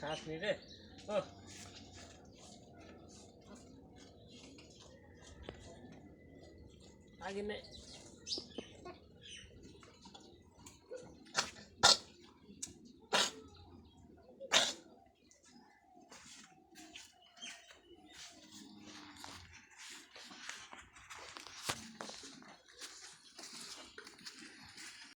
খাইছি নি রে। ও আগে